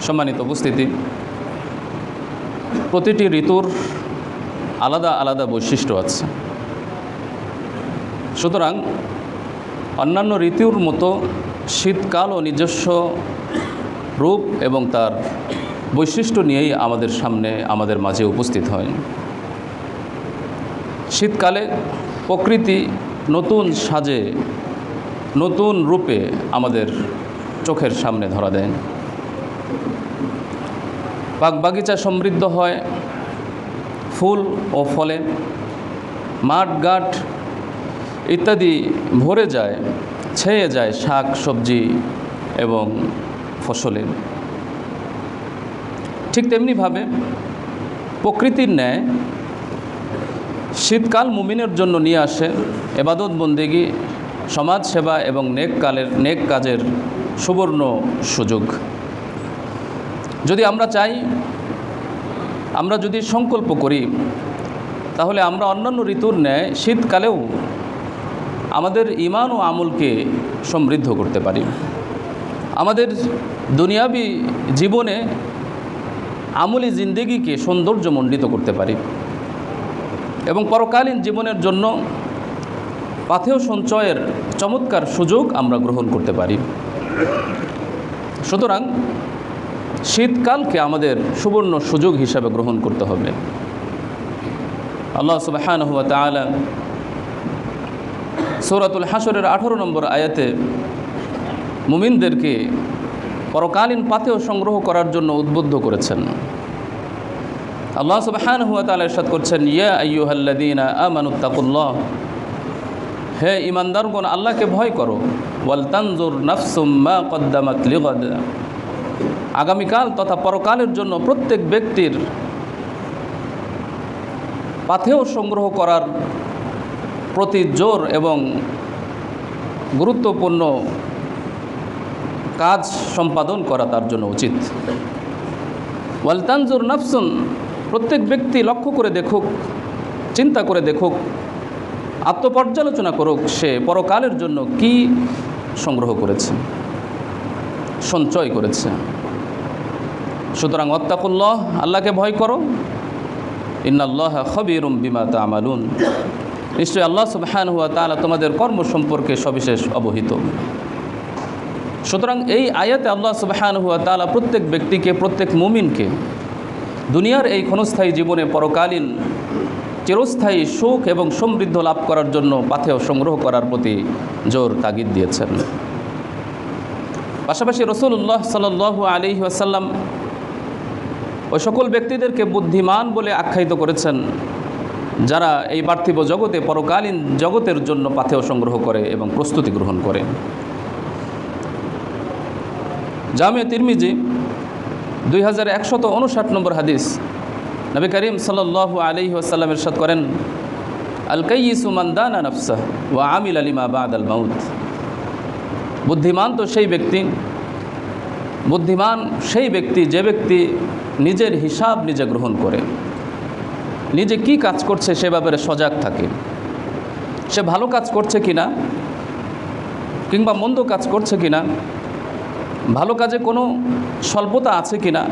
সম্মানিত উপস্থিতি। প্রতিটি ঋতুর আলাদা আলাদা বৈশিষ্ট্য আছে। সুতরাং অন্যান্য ঋতুর মতো শীতকালও নিজস্ব রূপ এবং তার বৈশিষ্ট্য নিয়েই আমাদের সামনে, আমাদের মাঝে উপস্থিত হয়। শীতকালে প্রকৃতি নতুন সাজে, নতুন রূপে আমাদের চোখের সামনে ধরা দেয়। বাগবাগিচা সমৃদ্ধ হয়, ফুল ও ফলে মাঠ, ঘাট ইত্যাদি ভরে যায়, ছেয়ে যায় শাক, সবজি এবং ফসলে ঠিক তেমনিভাবে প্রকৃতির ন্যায় শীতকাল মুমিনের জন্য নিয়ে আসে এবাদত বন্দেগী সমাজ সেবা এবং নেক কালের, নেক কাজের সুবর্ণ সুযোগ। যদি আমরা চাই, আমরা যদি সংকল্প করি, তাহলে আমরা অন্যান্য ঋতুর ন্যায় শীতকালেও আমাদের ইমান ও আমলকে সমৃদ্ধ করতে পারি। আমাদের দুনিয়াবি জীবনে আমলি জিন্দেগিকে সৌন্দর্যমণ্ডিত করতে পারি এবং পরকালীন জীবনের জন্য পাথেয় সঞ্চয়ের চমৎকার সুযোগ আমরা গ্রহণ করতে পারি। সুতরাং শীতকালকে আমাদের সুবর্ণ সুযোগ হিসাবে গ্রহণ করতে হবে। আল্লাহ সুবাহান হুয়া তালা সৌরাতুল হাসরের আঠারো নম্বর আয়াতে মুমিনদেরকে পরকালীন পাথেও সংগ্রহ করার জন্য উদ্বুদ্ধ করেছেন। আল্লাহ সুবাহান হুয়া তালা করছেন, ইয়া আইয়ুহাল্লাদিনা আমানুত্তাকুল্লাহ হে ইমানদারগণ, আল্লাহকে ভয় করো। ওয়াল তানজুর নাফসুম্মা কদ্দামাত আগামীকাল তথা পরকালের জন্য প্রত্যেক ব্যক্তির পাথেও সংগ্রহ করার প্রতি জোর এবং গুরুত্বপূর্ণ কাজ সম্পাদন করা তার জন্য উচিত। ওয়ালতানজুর নাফসুন, প্রত্যেক ব্যক্তি লক্ষ্য করে দেখুক, চিন্তা করে দেখুক, আত্মপর্যালোচনা করুক সে পরকালের জন্য কি সংগ্রহ করেছে, সঞ্চয় করেছে। সুতরাং অত্তাকুল্লাহ আল্লাহকে ভয় করো। ইন্নাল্লাহ খবিরুম বিমা তামালুন। নিশ্চয়ই আল্লাহ সুবহান হুয়া তালা তোমাদের কর্ম সম্পর্কে সবিশেষ অবহিত। সুতরাং এই আয়াতে আল্লাহ সুবহান হুয়া তালা প্রত্যেক ব্যক্তিকে, প্রত্যেক মুমিনকে দুনিয়ার এই ক্ষণস্থায়ী জীবনে পরকালীন চিরস্থায়ী সুখ এবং সমৃদ্ধ লাভ করার জন্য পাথেও সংগ্রহ করার প্রতি জোর তাগিদ দিয়েছেন। পাশাপাশি রসুল্লাহ সাল আলি আসাল্লাম ওই সকল ব্যক্তিদেরকে বুদ্ধিমান বলে আখ্যায়িত করেছেন, যারা এই পার্থিব জগতে পরকালীন জগতের জন্য পাথেও সংগ্রহ করে এবং প্রস্তুতি গ্রহণ করে। জামে তিরমিজি দুই হাজার একশত উনষাট নম্বর হাদিস, নবী করিম সাল্লাহ আলি আসাল্লাম ইরশাদ করেন আল কাইসুমান দানা নফসা ও আমিল আলিমা বাদ আল মাউদ বুদ্ধিমান তো সেই ব্যক্তি বুদ্ধিমান সেই ব্যক্তি, যে ব্যক্তি নিজের হিসাব নিজে গ্রহণ করে। নিজে কি কাজ করছে সে ব্যাপারে সজাগ থাকে। সে ভালো কাজ করছে কি না কিংবা মন্দ কাজ করছে কি না ভালো কাজে কোনো স্বল্পতা আছে কি না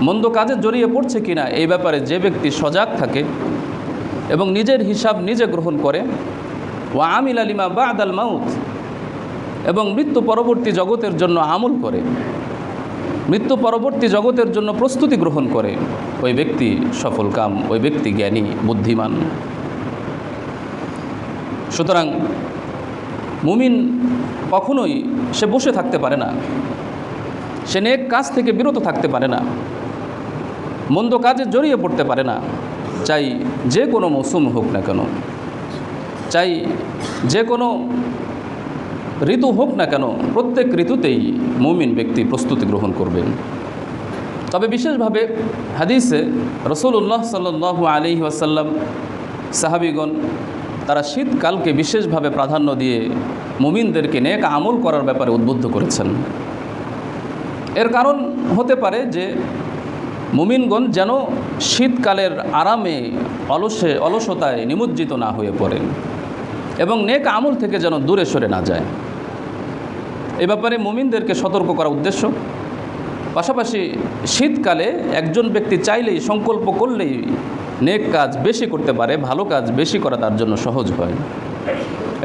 মন্দ কাজে জড়িয়ে পড়ছে কি না এই ব্যাপারে যে ব্যক্তি সজাগ থাকে এবং নিজের হিসাব নিজে গ্রহণ করে ও আমিল আলিমা বা আদাল মাউথ এবং মৃত্যু পরবর্তী জগতের জন্য আমল করে। মৃত্যু পরবর্তী জগতের জন্য প্রস্তুতি গ্রহণ করে। ওই ব্যক্তি সফল কাম, ওই ব্যক্তি জ্ঞানী, বুদ্ধিমান। সুতরাং মুমিন কখনোই সে বসে থাকতে পারে না। সে নেক কাজ থেকে বিরত থাকতে পারে না। মন্দ কাজে জড়িয়ে পড়তে পারে না। চাই যে কোনো মৌসুম হোক না কেন। চাই যে কোনো ঋতু হোক না কেন, প্রত্যেক ঋতুতেই মুমিন ব্যক্তি প্রস্তুতি গ্রহণ করবেন তবে বিশেষভাবে হাদিসে রসুল্লাহ সাল্লু আলি ওয়াসাল্লাম সাহাবিগণ, তারা শীতকালকে বিশেষভাবে প্রাধান্য দিয়ে মুমিনদেরকে নেক আমল করার ব্যাপারে উদ্বুদ্ধ করেছেন। এর কারণ হতে পারে যে মুমিনগণ যেন শীতকালের আরামে অলসে, অলসতায় নিমজ্জিত না হয়ে পড়েন এবং নেক আমল থেকে যেন দূরে সরে না যায়। এ ব্যাপারে মুমিনদেরকে সতর্ক করা উদ্দেশ্য। পাশাপাশি শীতকালে একজন ব্যক্তি চাইলেই সংকল্প করলেই নেক কাজ বেশি করতে পারে, ভালো কাজ বেশি করা তার জন্য সহজ হয়।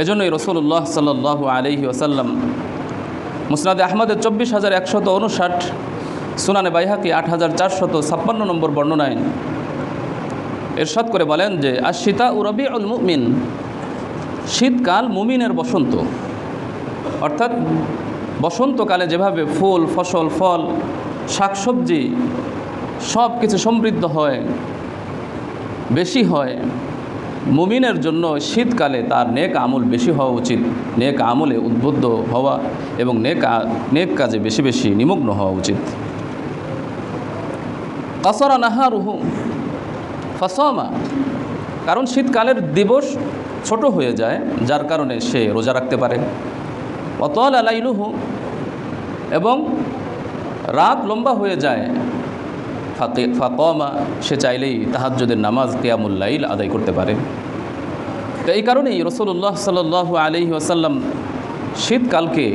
এজন্যই রসুল্লাহ সাল্লাহ আলহি ওসাল্লাম মুসনাদে আহমদের চব্বিশ হাজার একশত উনষাট সুনানে বাইহাকি আট হাজার চারশত ছাপ্পান্ন নম্বর বর্ণনায় এরশাদ করে বলেন যে আর সীতা উরবি মুমিন শীতকাল মুমিনের বসন্ত। অর্থাৎ বসন্তকালে যেভাবে ফুল, ফসল, ফল, শাকসবজি সব কিছু সমৃদ্ধ হয়, বেশি হয়, মুমিনের জন্য শীতকালে তার নেক আমল বেশি হওয়া উচিত। নেক আমলে উদ্বুদ্ধ হওয়া এবং নেক নেক কাজে বেশি বেশি নিমগ্ন হওয়া উচিত। কাসরা নাহারুহু ফাসমা। কারণ শীতকালের দিবস ছোট হয়ে যায়, যার কারণে সে রোজা রাখতে পারে। অতল আলাইলুহু এবং রাত লম্বা হয়ে যায়। ফাঁকে ফাকমা, সে চাইলেই তাহাজ্জুদের নামাজ কিয়ামুল্লাইল আদায় করতে পারে। তো এই কারণেই রসুল্লাহ সাল আলি ওয়াসাল্লাম শীতকালকে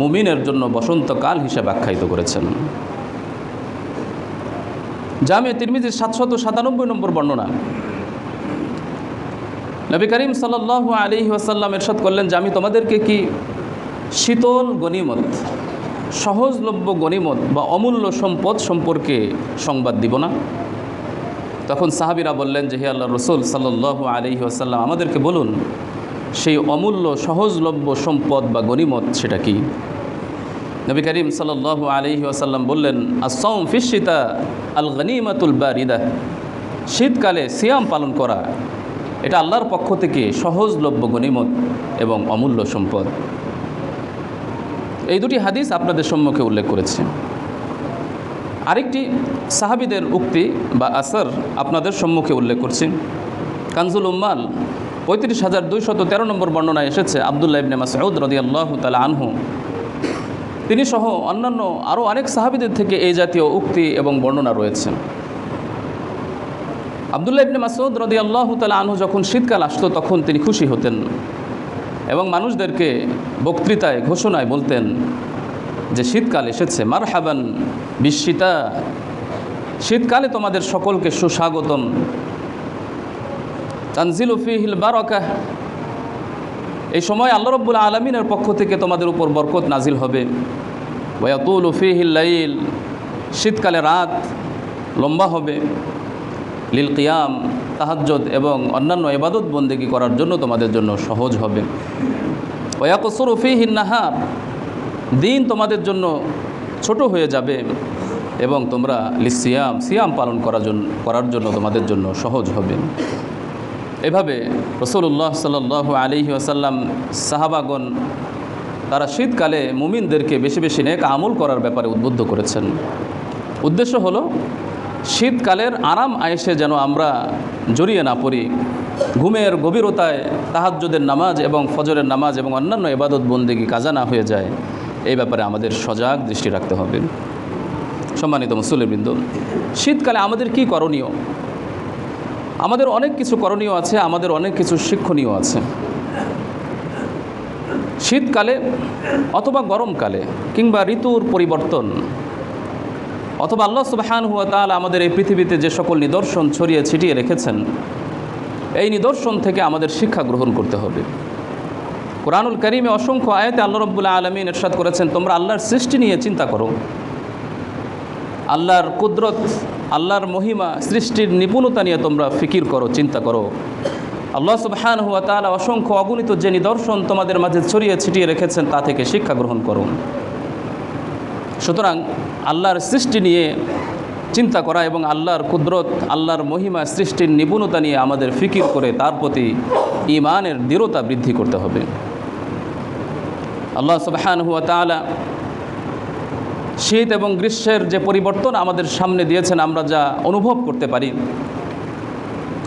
মুমিনের জন্য বসন্তকাল হিসেবে আখ্যায়িত করেছেন। জামে তিরমিজির সাতশত সাতানব্বই নম্বর বর্ণনা। নবী করিম সাল্লাহ আলী ওয়াসাল্লাম এরশাদ করলেন, যে আমি তোমাদেরকে কি শীতল গনিমত সহজলভ্য গনিমত বা অমূল্য সম্পদ সম্পর্কে সংবাদ দিব না। তখন সাহাবিরা বললেন যে, হে আল্লাহ রসুল সাল্লাহ আলী ওয়াসাল্লাম, আমাদেরকে বলুন, সেই অমূল্য সহজলভ্য সম্পদ বা গনিমত সেটা কি? নবী করিম সাল্লাহ আলী ওয়াসাল্লাম বললেন আসম ফিসিতা আল গনিমাতুল বারিদা। শীতকালে সিয়াম পালন করা, এটা আল্লাহর পক্ষ থেকে সহজলভ্য গনিমত এবং অমূল্য সম্পদ। এই দুটি হাদিস আপনাদের সম্মুখে উল্লেখ করেছে। আরেকটি সাহাবিদের উক্তি বা আসার আপনাদের সম্মুখে উল্লেখ করছি। কানজুল উম্মাল পঁয়ত্রিশ হাজার দুইশত তেরো নম্বর বর্ণনায় এসেছে, আবদুল্লাহ ইবনে মাসউদ রদি আল্লাহ তালা আনহু। তিনি সহ অন্যান্য আরও অনেক সাহাবিদের থেকে এই জাতীয় উক্তি এবং বর্ণনা রয়েছে। আবদুল্লাহ ইবনে মাসউদ রদি আল্লাহ তালা আনহু যখন শীতকাল আসতো, তখন তিনি খুশি হতেন। এবং মানুষদেরকে বক্তৃতায়, ঘোষণায় বলতেন যে শীতকাল এসেছে। মার হাবান বিস্মিতা। শীতকালে তোমাদের সকলকে সুস্বাগতম। তানজিল ফিহিল বারকাহ এই সময় আল্লাহ রব্বুল আলমিনের পক্ষ থেকে তোমাদের উপর বরকত নাজিল হবে। ওয়াতুল ফিহিল লাইল। শীতকালে রাত লম্বা হবে। লিল কিয়াম, তাহাজ্জদ এবং অন্যান্য এবাদত বন্দেগী করার জন্য তোমাদের জন্য সহজ হবে। ওয়াকসুর ফিহিন নাহার, দিন তোমাদের জন্য ছোট হয়ে যাবে এবং তোমরা লিসিয়াম সিয়াম পালন করার জন্য করার জন্য তোমাদের জন্য সহজ হবে। এভাবে রসুল্লাহ সাল আলী আসাল্লাম সাহাবাগন তারা শীতকালে মুমিনদেরকে বেশি বেশি নেক আমল করার ব্যাপারে উদ্বুদ্ধ করেছেন। উদ্দেশ্য হলো শীতকালের আরাম আয়েসে যেন আমরা জড়িয়ে না পড়ি। ঘুমের গভীরতায় তাহাজ্জুদের নামাজ এবং ফজরের নামাজ এবং অন্যান্য এবাদত বন্দেগী কাজা না হয়ে যায়, এই ব্যাপারে আমাদের সজাগ দৃষ্টি রাখতে হবে। সম্মানিত মুসলিমবৃন্দ শীতকালে আমাদের কি করণীয়? আমাদের অনেক কিছু করণীয় আছে, আমাদের অনেক কিছু শিক্ষণীয় আছে। শীতকালে অথবা গরমকালে কিংবা ঋতুর পরিবর্তন অথবা আল্লাহ সুবাহান হুয়া তাল আমাদের এই পৃথিবীতে যে সকল নিদর্শন ছড়িয়ে ছিটিয়ে রেখেছেন, এই নিদর্শন থেকে আমাদের শিক্ষা গ্রহণ করতে হবে। কোরআনুল করিমে অসংখ্য আয়াতে আল্লাহ রব্বুল্লাহ আলমিন এরশাদ করেছেন, তোমরা আল্লাহর সৃষ্টি নিয়ে চিন্তা করো। আল্লাহর কুদরত, আল্লাহর মহিমা, সৃষ্টির নিপুণতা নিয়ে তোমরা ফিকির করো, চিন্তা করো। আল্লাহ সুবহান হুয়া তালা অসংখ্য অগণিত যে নিদর্শন তোমাদের মাঝে ছড়িয়ে ছিটিয়ে রেখেছেন, তা থেকে শিক্ষা গ্রহণ করো। সুতরাং আল্লাহর সৃষ্টি নিয়ে চিন্তা করা এবং আল্লাহর কুদরত, আল্লাহর মহিমা সৃষ্টির নিপুণতা নিয়ে আমাদের ফিকির করে তার প্রতি ইমানের দৃঢ়তা বৃদ্ধি করতে হবে। আল্লাহ সুবহান হুয়া তালা শীত এবং গ্রীষ্মের যে পরিবর্তন আমাদের সামনে দিয়েছেন, আমরা যা অনুভব করতে পারি।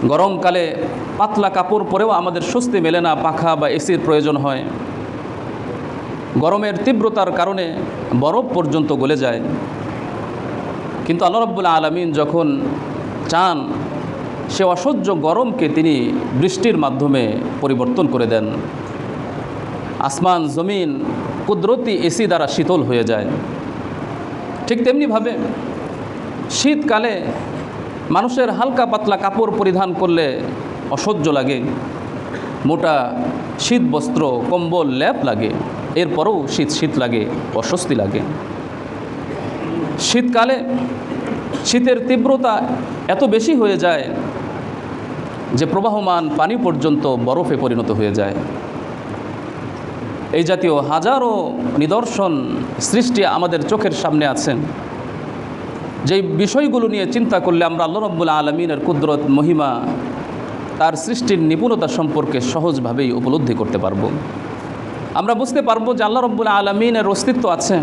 গরমকালে পাতলা কাপড় পরেও আমাদের স্বস্তি মেলে না, পাখা বা এসির প্রয়োজন হয়। গরমের তীব্রতার কারণে বরফ পর্যন্ত গলে যায়। কিন্তু আল্লাহ রব্বুল আলমিন যখন চান, সে অসহ্য গরমকে তিনি বৃষ্টির মাধ্যমে পরিবর্তন করে দেন। আসমান, জমিন কুদরতি এসি দ্বারা শীতল হয়ে যায়। ঠিক তেমনিভাবে শীতকালে মানুষের হালকা পাতলা কাপড় পরিধান করলে অসহ্য লাগে। মোটা শীত বস্ত্র কম্বল, ল্যাপ লাগে। এরপরেও শীত শীত লাগে, অস্বস্তি লাগে। শীতকালে শীতের তীব্রতা এত বেশি হয়ে যায় যে প্রবাহমান পানি পর্যন্ত বরফে পরিণত হয়ে যায়। এই জাতীয় হাজারো নিদর্শন সৃষ্টি আমাদের চোখের সামনে আছেন। যেই বিষয়গুলো নিয়ে চিন্তা করলে আমরা আল্লাহ রব্বুল আলমিনের কুদরত, মহিমা, তার সৃষ্টির নিপুণতা সম্পর্কে সহজভাবেই উপলব্ধি করতে পারব। আমরা বুঝতে পারব যে আল্লাহ রব্বুল আলমিনের অস্তিত্ব আছে।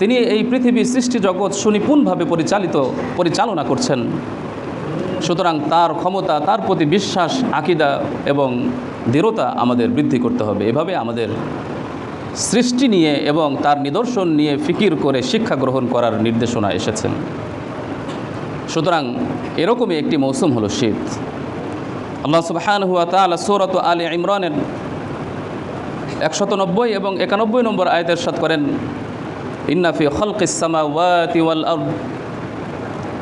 তিনি এই পৃথিবী সৃষ্টি জগৎ সুনিপুণভাবে পরিচালিত, পরিচালনা করছেন। সুতরাং তার ক্ষমতা, তার প্রতি বিশ্বাস, আকিদা এবং দৃঢ়তা আমাদের বৃদ্ধি করতে হবে। এভাবে আমাদের সৃষ্টি নিয়ে এবং তার নিদর্শন নিয়ে ফিকির করে শিক্ষা গ্রহণ করার নির্দেশনা এসেছেন সুতরাং এরকমই একটি মৌসুম হলো শীত। আল্লাহ সুবহান হুয়া তালা সৌরত আলী ইমরানের একশত নব্বই এবং একানব্বই নম্বর আয়তের সাথ করেন ইন্নাফি খলকিসামা ওয়াতি ওয়াল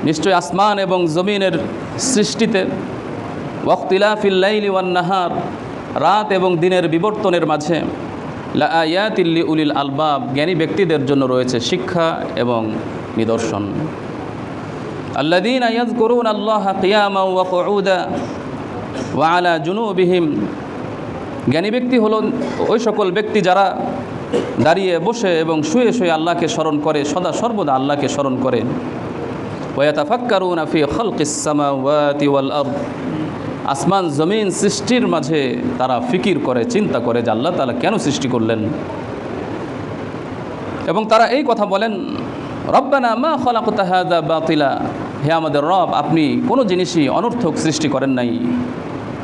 নিশ্চয় আসমান এবং জমিনের সৃষ্টিতে ওয়াক্তিলাফিল্লাইলি ওয়ান নাহার। রাত এবং দিনের বিবর্তনের মাঝে লায়াতিল্লি উলিল আলবাব। জ্ঞানী ব্যক্তিদের জন্য রয়েছে শিক্ষা এবং নিদর্শন। আল্লাদিন আয়াজ করুন আল্লাহ কিয়ামা ওয়া কউদা ওয়া আলা জুনুবিহিম। জ্ঞানী ব্যক্তি হল ওই সকল ব্যক্তি যারা দাঁড়িয়ে বসে এবং শুয়ে শুয়ে আল্লাহকে স্মরণ করে, সদা সর্বদা আল্লাহকে স্মরণ করে। আসমান, জমিন সৃষ্টির মাঝে তারা ফিকির করে, চিন্তা করে যে আল্লাহ তাআলা কেন সৃষ্টি করলেন? এবং তারা এই কথা বলেন, রব্বানা মা খলাকতা হাদা বাতিলা। হে আমাদের রব, আপনি কোনো জিনিসই অনর্থক সৃষ্টি করেন নাই।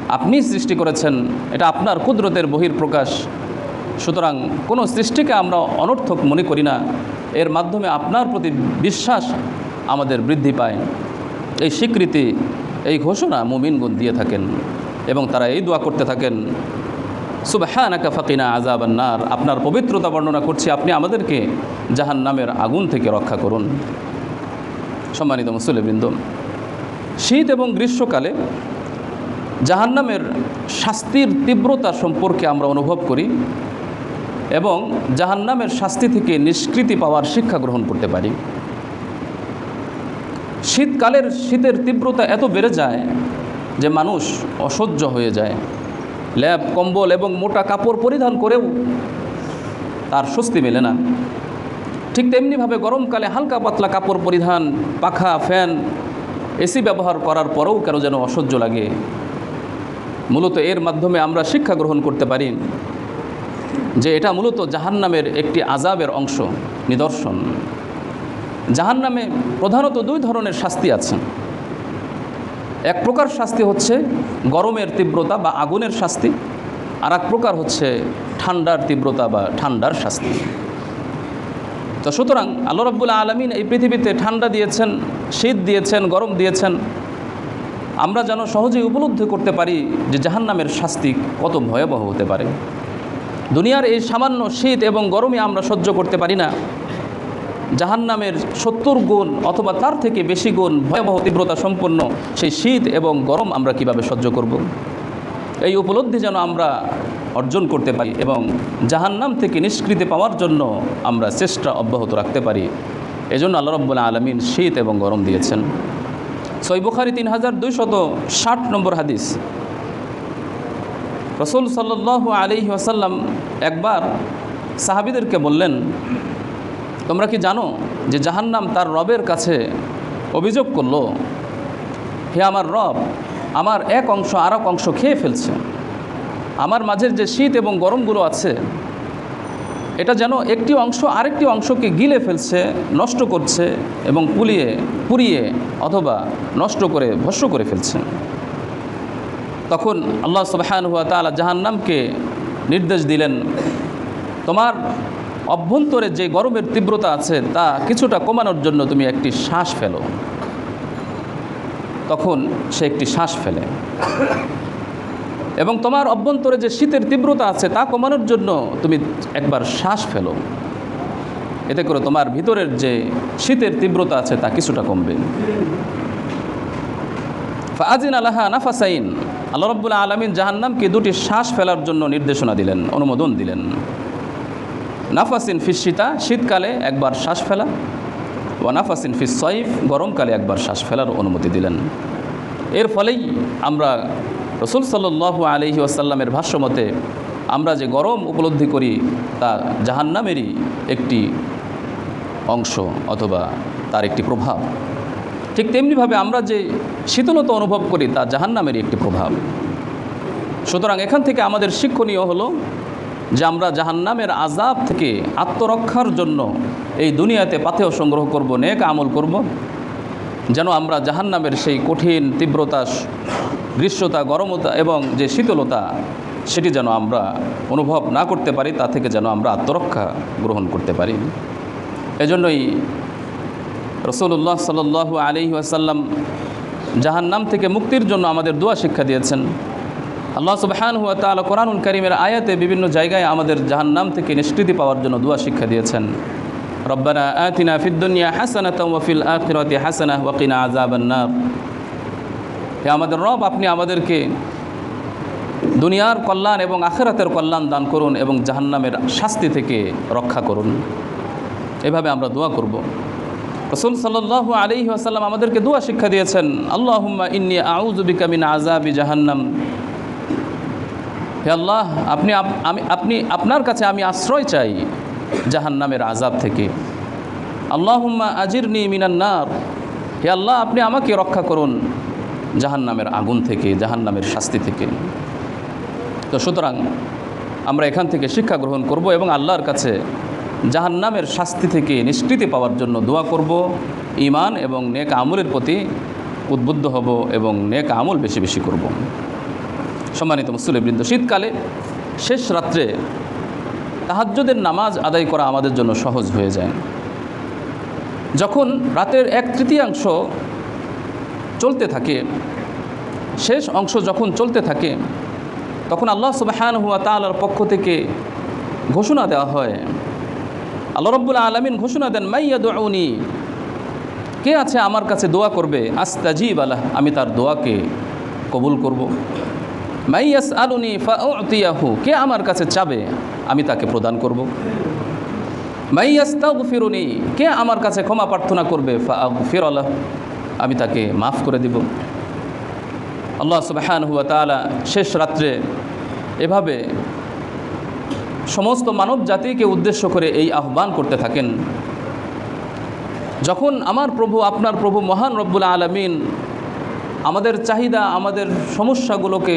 আপনি সৃষ্টি করেছেন, এটা আপনার কুদরতের বহির প্রকাশ সুতরাং কোনো সৃষ্টিকে আমরা অনর্থক মনে করি না। এর মাধ্যমে আপনার প্রতি বিশ্বাস আমাদের বৃদ্ধি পায়। এই স্বীকৃতি, এই ঘোষণা মুমিনগুন দিয়ে থাকেন এবং তারা এই দোয়া করতে থাকেন, সুবাহানাকা ফাকিনা আজাবান্নার আপনার পবিত্রতা বর্ণনা করছি, আপনি আমাদেরকে জাহান নামের আগুন থেকে রক্ষা করুন। সম্মানিত মুসলিবৃন্দ শীত এবং গ্রীষ্মকালে জাহান্নামের শাস্তির তীব্রতা সম্পর্কে আমরা অনুভব করি এবং জাহান্নামের শাস্তি থেকে নিষ্কৃতি পাওয়ার শিক্ষা গ্রহণ করতে পারি। শীতকালের শীতের তীব্রতা এত বেড়ে যায় যে মানুষ অসহ্য হয়ে যায়। ল্যাব, কম্বল এবং মোটা কাপড় পরিধান করেও তার স্বস্তি মেলে না। ঠিক তেমনিভাবে গরমকালে হালকা পাতলা কাপড় পরিধান, পাখা, ফ্যান, এসি ব্যবহার করার পরেও কেন যেন অসহ্য লাগে। মূলত এর মাধ্যমে আমরা শিক্ষা গ্রহণ করতে পারি যে এটা মূলত জাহান্নামের একটি আজাবের অংশ, নিদর্শন। জাহান্নামে প্রধানত দুই ধরনের শাস্তি আছে। এক প্রকার শাস্তি হচ্ছে গরমের তীব্রতা বা আগুনের শাস্তি আর এক প্রকার হচ্ছে ঠান্ডার তীব্রতা বা ঠান্ডার শাস্তি। তো সুতরাং আল্লাহ রব্বুল আলমিন এই পৃথিবীতে ঠান্ডা দিয়েছেন, শীত দিয়েছেন, গরম দিয়েছেন আমরা যেন সহজেই উপলব্ধি করতে পারি যে জাহান্নামের শাস্তি কত ভয়াবহ হতে পারে। দুনিয়ার এই সামান্য শীত এবং গরমে আমরা সহ্য করতে পারি না। জাহান্নামের সত্তর গুণ অথবা তার থেকে বেশি গুণ ভয়াবহ তীব্রতা সম্পন্ন সেই শীত এবং গরম আমরা কীভাবে সহ্য করব। এই উপলব্ধি যেন আমরা অর্জন করতে পারি এবং জাহান্নাম থেকে নিষ্কৃতি পাওয়ার জন্য আমরা চেষ্টা অব্যাহত রাখতে পারি। এজন্য আল্লাহ রব্বুল আলমিন শীত এবং গরম দিয়েছেন। সই বুখারি তিন হাজার দুইশত ষাট নম্বর হাদিস। রসুল সাল্লাহ আলিহি আসাল্লাম একবার সাহাবিদেরকে বললেন, তোমরা কি জানো যে জাহান্নাম তার রবের কাছে অভিযোগ করল? হে আমার রব, আমার এক অংশ আর অংশ খেয়ে ফেলছে। আমার মাঝের যে শীত এবং গরমগুলো আছে এটা যেন একটি অংশ আরেকটি অংশকে গিলে ফেলছে, নষ্ট করছে এবং পুলিয়ে পুড়িয়ে অথবা নষ্ট করে ভস্য করে ফেলছে। তখন আল্লাহ সুবাহান হুয়া তালা জাহান্নামকে নির্দেশ দিলেন, তোমার অভ্যন্তরে যে গরমের তীব্রতা আছে, তা কিছুটা কমানোর জন্য তুমি একটি শ্বাস ফেলো। তখন সে একটি শ্বাস ফেলে। এবং তোমার অভ্যন্তরে যে শীতের তীব্রতা আছে তা কমানোর জন্য তুমি একবার শ্বাস ফেলো। এতে করে তোমার ভিতরের যে শীতের তীব্রতা আছে তা কিছুটা কমবে। ফাজিন আলাহা নাফাসাইন। আল্লাহ রব্বুল্লাহ আলমিন জাহান্নামকে দুটি শ্বাস ফেলার জন্য নির্দেশনা দিলেন, অনুমোদন দিলেন। নাফাসিন ফিস শীতা, শীতকালে একবার শ্বাস ফেলা। ও নাফাসিন ফিস সইফ, গরমকালে একবার শ্বাস ফেলার অনুমতি দিলেন। এর ফলেই আমরা রসুল সাল্লাহ আলহি আসাল্লামের ভাষ্যমতে, আমরা যে গরম উপলব্ধি করি তা জাহান্নামেরই একটি অংশ অথবা তার একটি প্রভাব। ঠিক তেমনিভাবে আমরা যে শীতলতা অনুভব করি তা জাহান্নামেরই একটি প্রভাব। সুতরাং এখান থেকে আমাদের শিক্ষণীয় হলো যে আমরা জাহান্নামের আজাব থেকে আত্মরক্ষার জন্য এই দুনিয়াতে পাথেয় সংগ্রহ করব, নেক আমল করব, যেন আমরা জাহান্নামের সেই কঠিন তীব্রতা গ্রীষ্মতা, গরমতা এবং যে শীতলতা, সেটি যেন আমরা অনুভব না করতে পারি, তা থেকে যেন আমরা আত্মরক্ষা গ্রহণ করতে পারি। এজন্যই রসুল্লাহ সাল আলী আসাল্লাম জাহান্নাম থেকে মুক্তির জন্য আমাদের দোয়া শিক্ষা দিয়েছেন। আল্লাহ সুবহান হুয়া তালা কোরআনুল করিমের আয়াতে বিভিন্ন জায়গায় আমাদের জাহান্নাম থেকে নিষ্কৃতি পাওয়ার জন্য দোয়া শিক্ষা দিয়েছেন। রব্বানা আতিনা ফিদ্দুনিয়া হাসানা ওয়াফিল আখিরাতি হাসানা ওয়াকিনা আজাবান্নার হে আমাদের রব, আপনি আমাদেরকে দুনিয়ার কল্যাণ এবং আখেরাতের কল্যাণ দান করুন এবং জাহান্নামের শাস্তি থেকে রক্ষা করুন। এভাবে আমরা দোয়া করব। রসুল সাল্লাহ আলী আসাল্লাম আমাদেরকে দোয়া শিক্ষা দিয়েছেন, আল্লাহুম্মা ইন্নি আউজুবিকা মিন আজাবি জাহান্নাম। হে আল্লাহ, আপনি আমি, আপনি, আপনার কাছে আমি আশ্রয় চাই জাহান্নামের আজাব থেকে। আল্লাহুম্মা আজিরনি মিনান্নার হে আল্লাহ, আপনি আমাকে রক্ষা করুন। জাহান্নামের আগুন থেকে, জাহান্নামের শাস্তি থেকে। তো সুতরাং আমরা এখান থেকে শিক্ষা গ্রহণ করব এবং আল্লাহর কাছে জাহান্নামের শাস্তি থেকে নিষ্কৃতি পাওয়ার জন্য দোয়া করব। ইমান এবং নেক আমলের প্রতি উদ্বুদ্ধ হব এবং নেক আমল বেশি বেশি করব। সম্মানিত মুসলিমবৃন্দ শীতকালে শেষ রাত্রে তাহাজ্জুদের নামাজ আদায় করা আমাদের জন্য সহজ হয়ে যায়। যখন রাতের এক তৃতীয়াংশ চলতে থাকে, শেষ অংশ যখন চলতে থাকে, তখন আল্লাহ সুবাহান হুয়া তালার পক্ষ থেকে ঘোষণা দেওয়া হয়। আল্লাহ রব্বুল আলমিন ঘোষণা দেন মাইয়া দৌনি কে আছে আমার কাছে দোয়া করবে? আস্তাজিব আলাহ, আমি তার দোয়াকে কবুল করব। মাইয়াস আলুনি ফাতিয়াহু কে আমার কাছে চাবে, আমি তাকে প্রদান করব। মাইয়াস তাগ ফিরুনি কে আমার কাছে ক্ষমা প্রার্থনা করবে? ফির আল্লাহ আমি তাকে মাফ করে দিব। আল্লাহ সুবাহান হুয়া তালা শেষ রাত্রে এভাবে সমস্ত মানব জাতিকে উদ্দেশ্য করে এই আহ্বান করতে থাকেন। যখন আমার প্রভু, আপনার প্রভু মহান রব্বুল আলমিন আমাদের চাহিদা, আমাদের সমস্যাগুলোকে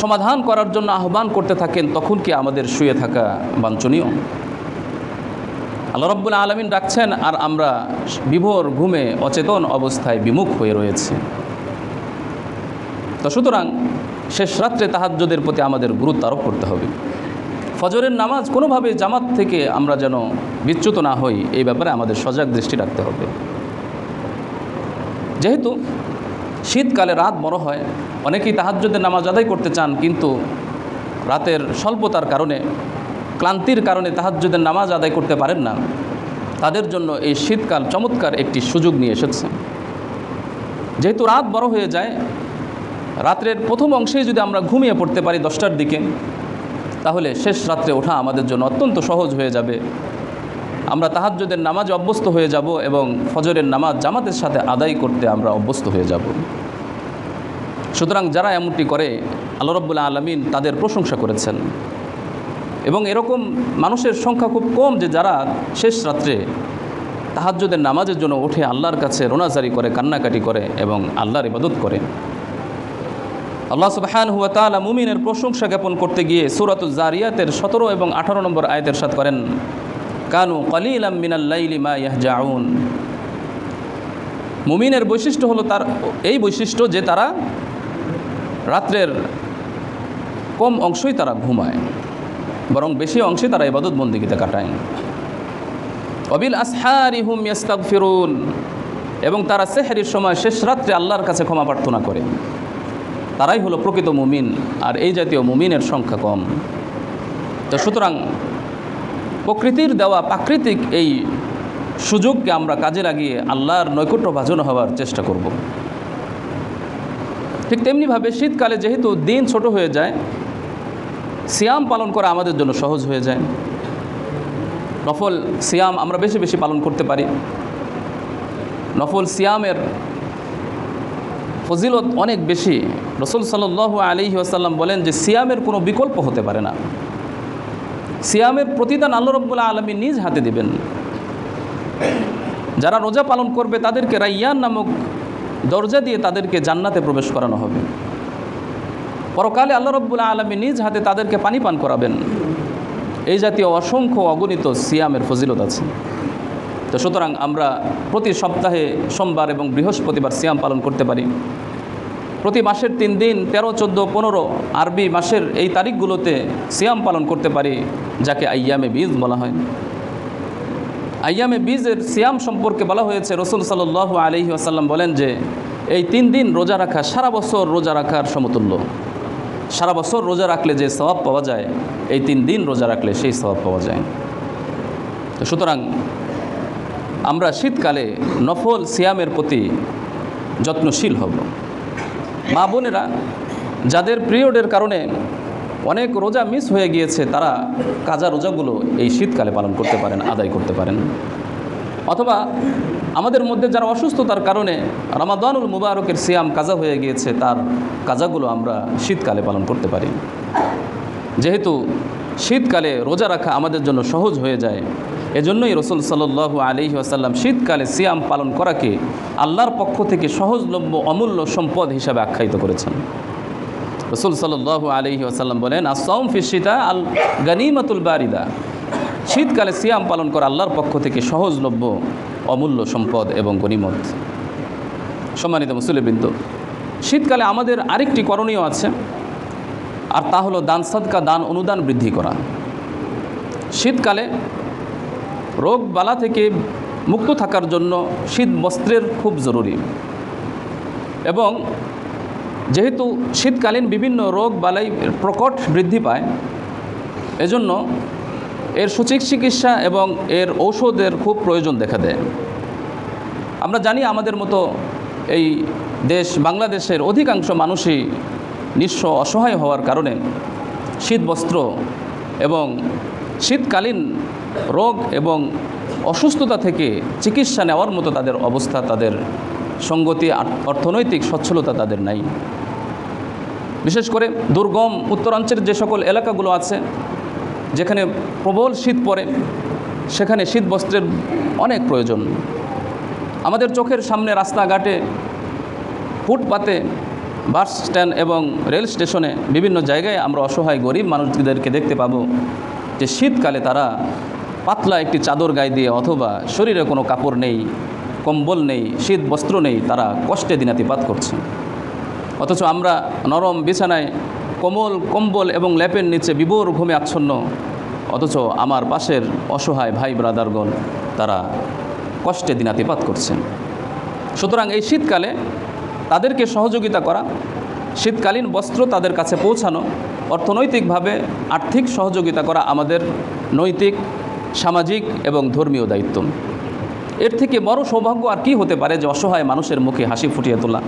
সমাধান করার জন্য আহ্বান করতে থাকেন, তখন কি আমাদের শুয়ে থাকা বাঞ্ছনীয়? আল্লাহ রব্বুল আলমিন ডাকছেন আর আমরা বিভোর ঘুমে অচেতন অবস্থায় বিমুখ হয়ে রয়েছে। তো সুতরাং শেষ রাত্রে তাহাজ্যদের প্রতি আমাদের গুরুত্ব আরোপ করতে হবে। ফজরের নামাজ কোনোভাবে জামাত থেকে আমরা যেন বিচ্যুত না হই, এই ব্যাপারে আমাদের সজাগ দৃষ্টি রাখতে হবে। যেহেতু শীতকালে রাত বড় হয়, অনেকেই তাহাজ্যদের নামাজ আদায় করতে চান, কিন্তু রাতের স্বল্পতার কারণে ক্লান্তির কারণে তাহাজ্যদের নামাজ আদায় করতে পারেন না। তাদের জন্য এই শীতকাল চমৎকার একটি সুযোগ নিয়ে এসেছে। যেহেতু রাত বড় হয়ে যায়, রাত্রের প্রথম অংশেই যদি আমরা ঘুমিয়ে পড়তে পারি দশটার দিকে, তাহলে শেষ রাত্রে ওঠা আমাদের জন্য অত্যন্ত সহজ হয়ে যাবে। আমরা তাহাজ্যদের নামাজ অভ্যস্ত হয়ে যাব এবং ফজরের নামাজ জামাতের সাথে আদায় করতে আমরা অভ্যস্ত হয়ে যাব। সুতরাং যারা এমনটি করে, আল্লাহ রব্বুল্লা আলমিন তাদের প্রশংসা করেছেন। এবং এরকম মানুষের সংখ্যা খুব কম যে যারা শেষ রাত্রে তাহাজ্যদের নামাজের জন্য উঠে আল্লাহর কাছে রোনাজারি করে, কান্নাকাটি করে এবং আল্লাহর ইবাদত করে। আল্লাহ সুবহান হুয়া তালা মুমিনের প্রশংসা জ্ঞাপন করতে গিয়ে সুরাত জারিয়াতের সতেরো এবং আঠারো নম্বর আয়তের সাথ করেন, কানু কলিলাম মিনাল্লাইলি মা ইয়াহজাউন। মুমিনের বৈশিষ্ট্য হলো তার, এই বৈশিষ্ট্য যে তারা রাত্রের কম অংশই তারা ঘুমায়। বরং বেশি অংশে তারা ইবাদত বন্দিগিতে কাটায় অবিল আসহারি হুম ইয়াস্তাক ফিরুন এবং তারা সেহারির সময় শেষ রাত্রে আল্লাহর কাছে ক্ষমা প্রার্থনা করে। তারাই হলো প্রকৃত মুমিন, আর এই জাতীয় মুমিনের সংখ্যা কম। তো সুতরাং প্রকৃতির দেওয়া প্রাকৃতিক এই সুযোগকে আমরা কাজে লাগিয়ে আল্লাহর নৈকট্য ভাজন হওয়ার চেষ্টা করব। ঠিক তেমনিভাবে শীতকালে যেহেতু দিন ছোট হয়ে যায় সিয়াম পালন করা আমাদের জন্য সহজ হয়ে যায়। নফল সিয়াম আমরা বেশি বেশি পালন করতে পারি। নফল সিয়ামের ফজিলত অনেক বেশি। রসুল সাল্লাহ আলী আসাল্লাম বলেন যে সিয়ামের কোনো বিকল্প হতে পারে না। সিয়ামের প্রতিদান আল্লাহ রব্বুল্লা আলমী নিজ হাতে দিবেন। যারা রোজা পালন করবে তাদেরকে রাইয়ান নামক দরজা দিয়ে তাদেরকে জান্নাতে প্রবেশ করানো হবে। পরকালে আল্লাহ রব্বুল্লা আলমী নিজ হাতে তাদেরকে পানি পান করাবেন। এই জাতীয় অসংখ্য অগণিত সিয়ামের ফজিলত আছে। তো সুতরাং আমরা প্রতি সপ্তাহে সোমবার এবং বৃহস্পতিবার সিয়াম পালন করতে পারি। প্রতি মাসের তিন দিন, তেরো, চোদ্দ, পনেরো আরবি মাসের এই তারিখগুলোতে সিয়াম পালন করতে পারি, যাকে আইয়ামে বীজ বলা হয়। আইয়ামে বীজের সিয়াম সম্পর্কে বলা হয়েছে, রসুল সাল্লাহ আলহি আসাল্লাম বলেন যে, এই তিন দিন রোজা রাখা, সারা বছর রোজা রাখার সমতুল্য। সারা বছর রোজা রাখলে যে স্বভাব পাওয়া যায়, এই তিন দিন রোজা রাখলে সেই স্বভাব পাওয়া যায়। তো সুতরাং আমরা শীতকালে নফল সিয়ামের প্রতি যত্নশীল হব। মা বোনেরা, যাদের পিরিয়ডের কারণে অনেক রোজা মিস হয়ে গিয়েছে, তারা কাজা রোজাগুলো এই শীতকালে পালন করতে পারেন, আদায় করতে পারেন। অথবা আমাদের মধ্যে যারা অসুস্থতার কারণে রামাদানুল মুবারকের সিয়াম কাজা হয়ে গিয়েছে, তার কাজাগুলো আমরা শীতকালে পালন করতে পারি। যেহেতু শীতকালে রোজা রাখা আমাদের জন্য সহজ হয়ে যায়, এজন্যই রসুল সাল্লু আলি আসাল্লাম শীতকালে সিয়াম পালন করাকে আল্লাহর পক্ষ থেকে সহজলভ্য অমূল্য সম্পদ হিসাবে আখ্যায়িত করেছেন। রসুল সাল্লু আলহি আসাল্লাম বলেন আসম ফিসিতা আল গানিমাতুল বারিদা। শীতকালে সিয়াম পালন করা আল্লাহর পক্ষ থেকে সহজলভ্য, অমূল্য সম্পদ এবং গনিমত সম্মানিত মুসলিবৃন্দ শীতকালে আমাদের আরেকটি করণীয় আছে, আর তা হলো দান সাদকা, দান অনুদান বৃদ্ধি করা। শীতকালে রোগ বালা থেকে মুক্ত থাকার জন্য শীত বস্ত্রের খুব জরুরি। এবং যেহেতু শীতকালীন বিভিন্ন রোগ বালাই প্রকট বৃদ্ধি পায়, এজন্য এর সঠিক চিকিৎসা এবং এর ঔষধের খুব প্রয়োজন দেখা দেয়। আমরা জানি আমাদের মতো এই দেশ, বাংলাদেশের অধিকাংশ মানুষই নিঃস্ব অসহায় হওয়ার কারণে শীত বস্ত্র এবং শীতকালীন রোগ এবং অসুস্থতা থেকে চিকিৎসা নেওয়ার মতো তাদের অবস্থা, তাদের সঙ্গতি অর্থনৈতিক সচ্ছলতা তাদের নাই। বিশেষ করে দুর্গম উত্তরাঞ্চলের যে সকল এলাকাগুলো আছে যেখানে প্রবল শীত পড়ে, সেখানে শীত বস্ত্রের অনেক প্রয়োজন। আমাদের চোখের সামনে রাস্তাঘাটে, ফুটপাতে, বাস স্ট্যান্ড এবং রেল স্টেশনে বিভিন্ন জায়গায় আমরা অসহায় গরিব মানুষদেরকে দেখতে পাবো যে শীতকালে তারা পাতলা একটি চাদর গায়ে দিয়ে অথবা শরীরে কোনো কাপড় নেই, কম্বল নেই শীত বস্ত্র নেই, তারা কষ্টে দিনাতিপাত করছে। অথচ আমরা নরম বিছানায় কোমল, কম্বল এবং ল্যাপের নিচে বিবর ঘুমে আচ্ছন্ন। অথচ আমার পাশের অসহায় ভাই ব্রাদারগণ, তারা কষ্টে দিনাতিপাত করছেন। সুতরাং এই শীতকালে তাদেরকে সহযোগিতা করা, শীতকালীন বস্ত্র তাদের কাছে পৌঁছানো, অর্থনৈতিকভাবে আর্থিক সহযোগিতা করা আমাদের নৈতিক, সামাজিক এবং ধর্মীয় দায়িত্ব। এর থেকে বড় সৌভাগ্য আর কি হতে পারে যে অসহায় মানুষের মুখে হাসি ফুটিয়ে তোলা?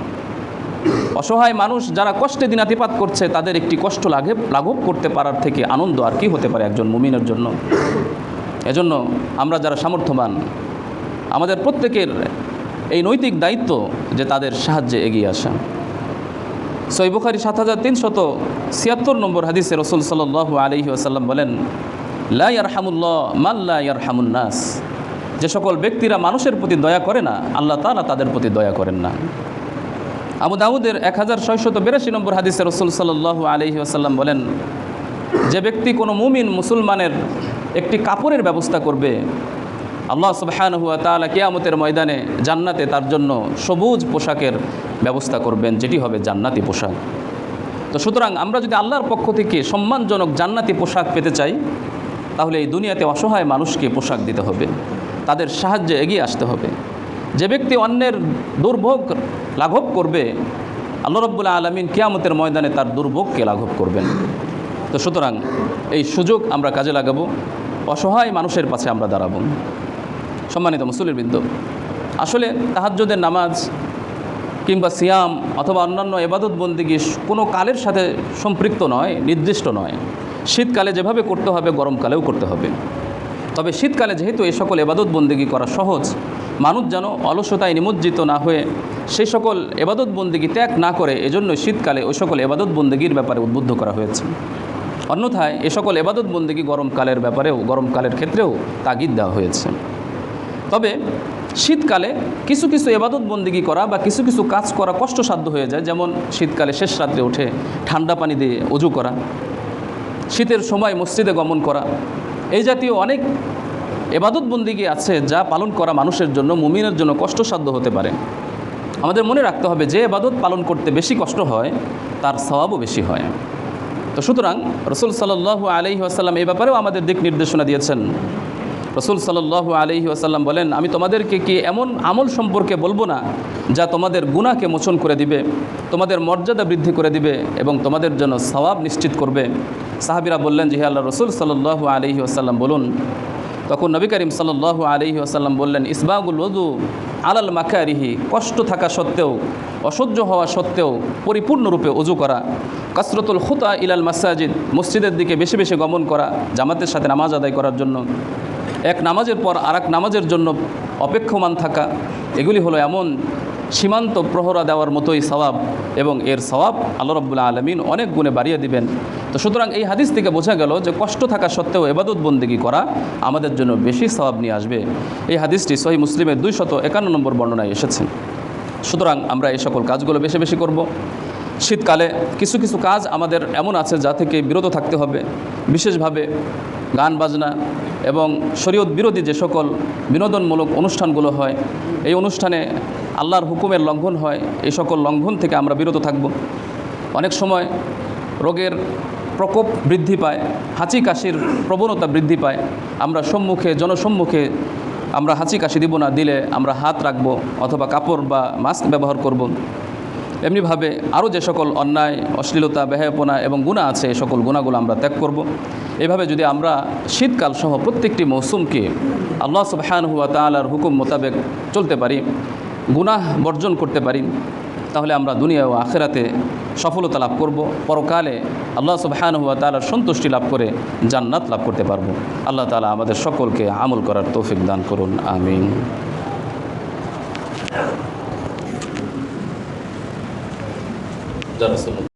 অসহায় মানুষ যারা কষ্টে দিনাতিপাত করছে, তাদের একটি কষ্ট লাঘব লাঘব করতে পারার থেকে আনন্দ আর কি হতে পারে একজন মুমিনের জন্য। এজন্য আমরা যারা সামর্থ্যবান, আমাদের প্রত্যেকের এই নৈতিক দায়িত্ব যে তাদের সাহায্যে এগিয়ে আসা। সৈবুখারি সাত হাজার তিনশত ছিয়াত্তর নম্বর হাদিসে রসুল সাল আলহি আসাল্লাম বলেন, লা ইয়ারহামুল্লাহ মাল্লা ইয়ারহামুন্নাস যে সকল ব্যক্তিরা মানুষের প্রতি দয়া করে না, আল্লাহ তালা তাদের প্রতি দয়া করেন না। আবু দাউদের এক হাজার ছয়শত বিরাশি নম্বর হাদিসে রসুল সাল্লাহ আলহি আসাল্লাম বলেন, যে ব্যক্তি কোনো মুমিন মুসলমানের একটি কাপড়ের ব্যবস্থা করবে, আল্লাহ সুবহান হুয়া তালা কেয়ামতের ময়দানে জান্নাতে তার জন্য সবুজ পোশাকের ব্যবস্থা করবেন, যেটি হবে জান্নাতি পোশাক। তো সুতরাং আমরা যদি আল্লাহর পক্ষ থেকে সম্মানজনক জান্নাতি পোশাক পেতে চাই, তাহলে এই দুনিয়াতে অসহায় মানুষকে পোশাক দিতে হবে, তাদের সাহায্যে এগিয়ে আসতে হবে। যে ব্যক্তি অন্যের দুর্ভোগ লাঘব করবে, আল্লাহ রব্বুল্লাহ আলমিন কিয়ামতের ময়দানে তার দুর্ভোগকে লাঘব করবেন। তো সুতরাং এই সুযোগ আমরা কাজে লাগাবো, অসহায় মানুষের পাশে আমরা দাঁড়াবো। সম্মানিত মুসলির বৃন্দ আসলে তাহাজ্জুদের নামাজ কিংবা সিয়াম অথবা অন্যান্য এবাদত বন্দিগি কোনো কালের সাথে সম্পৃক্ত নয়, নির্দিষ্ট নয়। শীতকালে যেভাবে করতে হবে, গরমকালেও করতে হবে। তবে শীতকালে যেহেতু এই সকল এবাদত বন্দিগি করা সহজ মানুষ যেন অলসতায় নিমজ্জিত না হয়ে সেই সকল এবাদত বন্দিগি ত্যাগ না করে এজন্য শীতকালে ওই সকল এবাদত বন্দিগির ব্যাপারে উদ্বুদ্ধ করা হয়েছে। অন্যথায় এ সকল এবাদত বন্দিগি গরমকালের ব্যাপারেও, গরমকালের ক্ষেত্রেও তাগিদ দেওয়া হয়েছে। তবে শীতকালে কিছু কিছু এবাদত বন্দিগি করা বা কিছু কিছু কাজ করা কষ্টসাধ্য হয়ে যায়, যেমন শীতকালে শেষ রাত্রে উঠে ঠান্ডা পানি দিয়ে অজু করা, শীতের সময় মসজিদে গমন করা। এই জাতীয় অনেক এবাদত বন্দিগি আছে যা পালন করা মানুষের জন্য, মুমিনের জন্য কষ্টসাধ্য হতে পারে। আমাদের মনে রাখতে হবে যে এবাদত পালন করতে বেশি কষ্ট হয়, তার স্বভাবও বেশি হয়। তো সুতরাং রসুল সাল্লাহ আলহি আসাল্লাম এই ব্যাপারেও আমাদের দিক নির্দেশনা দিয়েছেন। রসুল সাল্লাহ আলহি আসাল্লাম বলেন, আমি তোমাদেরকে কি এমন আমল সম্পর্কে বলব না, যা তোমাদের গুণাকে মোচন করে দিবে, তোমাদের মর্যাদা বৃদ্ধি করে দিবে এবং তোমাদের জন্য সওয়াব নিশ্চিত করবে? সাহাবিরা বললেন যে আল্লাহ রসুল সাল্লাহ আলহি আসাল্লাম বলুন তখন নবী করিম সাল্লাহ আলহি আসাল্লাম বললেন, ইসবাগুল ওদু আলাল মাকারিহি কষ্ট থাকা সত্ত্বেও, অসহ্য হওয়া সত্ত্বেও পরিপূর্ণরূপে অজু করা, কাসরতুল হুতা ইলাল মাসাজিদ, মসজিদের দিকে বেশি বেশি গমন করা, জামাতের সাথে নামাজ আদায় করার জন্য। এক নামাজের পর আর নামাজের জন্য অপেক্ষমান থাকা, এগুলি হলো এমন সীমান্ত প্রহরা দেওয়ার মতোই সওয়াব এবং এর সওয়াব আল্লাহ রব্বুল্লা আলমিন অনেক গুণে বাড়িয়ে দিবেন। তো সুতরাং এই হাদিস থেকে বোঝা গেল যে কষ্ট থাকা সত্ত্বেও এবাদত বন্দিগি করা আমাদের জন্য বেশি সওয়াব নিয়ে আসবে। এই হাদিসটি সহি মুসলিমের দুই শত একান্ন নম্বর বর্ণনায় এসেছে। সুতরাং আমরা এই সকল কাজগুলো বেশি বেশি করব। শীতকালে কিছু কিছু কাজ আমাদের এমন আছে যা থেকে বিরত থাকতে হবে। বিশেষভাবে গান বাজনা এবং শরীয়ত বিরোধী যে সকল বিনোদনমূলক অনুষ্ঠানগুলো হয়, এই অনুষ্ঠানে আল্লাহর হুকুমের লঙ্ঘন হয়, এই সকল লঙ্ঘন থেকে আমরা বিরত থাকব। অনেক সময় রোগের প্রকোপ বৃদ্ধি পায় হাঁচি কাশির প্রবণতা বৃদ্ধি পায়। আমরা সম্মুখে, জনসম্মুখে আমরা হাঁচি কাশি দিব না, দিলে আমরা হাত রাখব অথবা কাপড় বা মাস্ক ব্যবহার করব। এমনিভাবে আরও যে সকল অন্যায়, অশ্লীলতা, ব্যয়াপনা এবং গুণা আছে এই সকল গুণাগুলো আমরা ত্যাগ করব। এভাবে যদি আমরা শীতকাল সহ প্রত্যেকটি মৌসুমকে আল্লাহ সুবহান হুয়া তালার হুকুম মোতাবেক চলতে পারি, গুনাহ বর্জন করতে পারি, তাহলে আমরা দুনিয়া ও আখেরাতে সফলতা লাভ করব, পরকালে আল্লাহ সুবহান হুয়া তালার সন্তুষ্টি লাভ করে জান্নাত লাভ করতে পারব। আল্লাহ তালা আমাদের সকলকে আমল করার তৌফিক দান করুন, আমিন। যারা শুনুন